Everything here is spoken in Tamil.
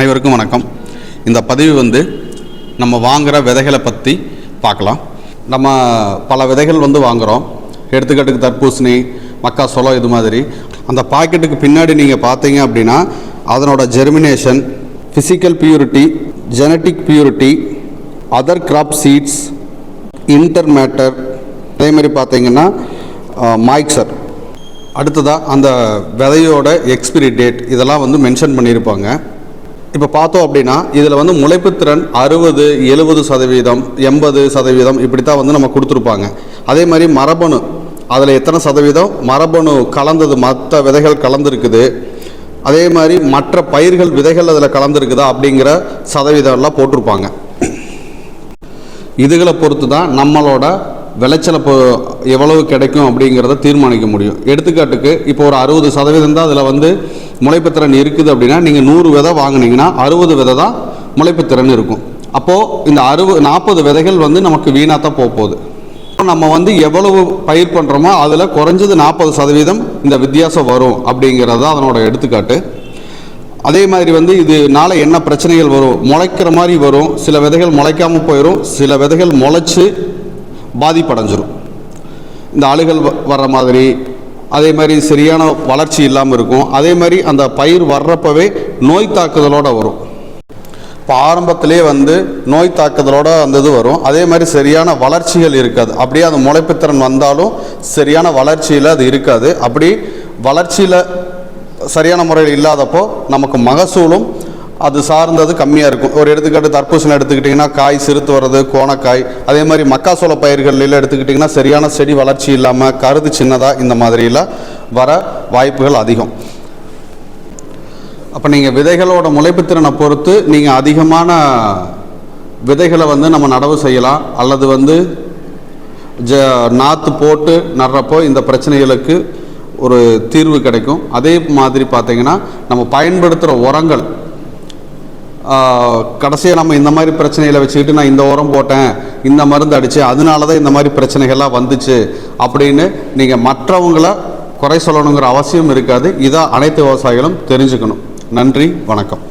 அனைவருக்கும் வணக்கம். இந்த பதிவு வந்து நம்ம வாங்குகிற விதைகளை பற்றி பார்க்கலாம். நம்ம பல விதைகள் வந்து வாங்குகிறோம் எடுத்துக்காட்டுக்கு தர்பூசணி மக்காசோளம் இது மாதிரி. அந்த பாக்கெட்டுக்கு பின்னாடி நீங்கள் பார்த்தீங்க அப்படின்னா அதனோட germination physical purity genetic purity other crop seeds inter matter அதே மாதிரி பார்த்தீங்கன்னா மாய்க்சர் அடுத்ததாக அந்த விதையோட எக்ஸ்பிரி டேட் இதெல்லாம் வந்து மென்ஷன் பண்ணியிருப்பாங்க. இப்போ பார்த்தோம் அப்படின்னா இதில் வந்து முளைப்புத்திறன் அறுபது எழுபது சதவீதம் எண்பது சதவீதம் இப்படி தான் வந்து நம்ம கொடுத்துருப்பாங்க. அதே மாதிரி மரபணு அதில் எத்தனை சதவீதம்? மரபணு கலந்தது மற்ற விதைகள் கலந்துருக்குது. அதே மாதிரி மற்ற பயிர்கள் விதைகள் அதில் கலந்துருக்குதா அப்படிங்கிற சதவீதம் எல்லாம் போட்டிருப்பாங்க. இதுகளை பொறுத்து தான் நம்மளோட விளைச்சலை இப்போ எவ்வளவு கிடைக்கும் அப்படிங்கிறத தீர்மானிக்க முடியும். எடுத்துக்காட்டுக்கு இப்போ ஒரு அறுபது சதவீதம் தான் அதில் வந்து முளைப்புத்திறன் இருக்குது அப்படின்னா நீங்கள் நூறு விதை வாங்கினீங்கன்னா அறுபது விதை தான் முளைப்புத்திறன் இருக்கும். அப்போது இந்த அறுபது நாற்பது விதைகள் வந்து நமக்கு வீணாக தான் போக போகுது. நம்ம வந்து எவ்வளவு பயிர் பண்ணுறோமோ அதில் குறைஞ்சது நாற்பது சதவீதம் இந்த வித்தியாசம் வரும் அப்படிங்கிறது தான் அதனோட எடுத்துக்காட்டு. அதே மாதிரி வந்து இதனால என்ன பிரச்சனைகள் வரும்? முளைக்கிற மாதிரி வரும். சில விதைகள் முளைக்காமல் போயிடும் சில விதைகள் முளைச்சி பாதிப்படைஞ்சிரும். இந்த அழுகல் வ- வர்ற மாதிரி அதே மாதிரி சரியான வளர்ச்சி இல்லாமல் இருக்கும். அதே மாதிரி அந்த பயிர் வர்றப்பவே நோய் தாக்குதலோடு வரும். இப்போ ஆரம்பத்திலே வந்து நோய் தாக்குதலோட அந்த இது வரும். அதே மாதிரி சரியான வளர்ச்சிகள் இருக்காது. அப்படியே அந்த முளைப்புத்திறன் வந்தாலும் சரியான வளர்ச்சியில் அது இருக்காது. அப்படி வளர்ச்சியில் சரியான முறையில் இல்லாதப்போ நமக்கு மகசூலும் அது சார்ந்தது கம்மியாக இருக்கும். ஒரு எடுத்துக்காட்டு தர்பூசணி எடுத்துக்கிட்டிங்கன்னா காய் சிறுத்து வர்றது கோணக்காய் அதே மாதிரி மக்காசோள பயிர்கள்ல எடுத்துக்கிட்டிங்கன்னா சரியான செடி வளர்ச்சி இல்லாமல் கருது சின்னதாக இந்த மாதிரிலாம் வர வாய்ப்புகள் அதிகம். அப்போ நீங்கள் விதைகளோட முளைப்புத்திறனை பொறுத்து நீங்கள் அதிகமான விதைகளை வந்து நம்ம நடவு செய்யலாம். அல்லது வந்து ஜ நாற்று போட்டு நடுறப்போ இந்த பிரச்சனைகளுக்கு ஒரு தீர்வு கிடைக்கும். அதே மாதிரி பார்த்தீங்கன்னா நம்ம பயன்படுத்துகிற உரங்கள் கடைசியாக நம்ம இந்த மாதிரி பிரச்சனைகளை வச்சுக்கிட்டு நான் இந்த உரம் போட்டேன் இந்த மருந்து அடித்தேன் அதனால தான் இந்த மாதிரி பிரச்சனைகள்லாம் வந்துச்சு அப்படின்னு நீங்கள் மற்றவங்கள குறை சொல்லணுங்கிற அவசியம் இருக்காது. இதை அனைத்து விவசாயிகளும் தெரிஞ்சுக்கணும். நன்றி வணக்கம்.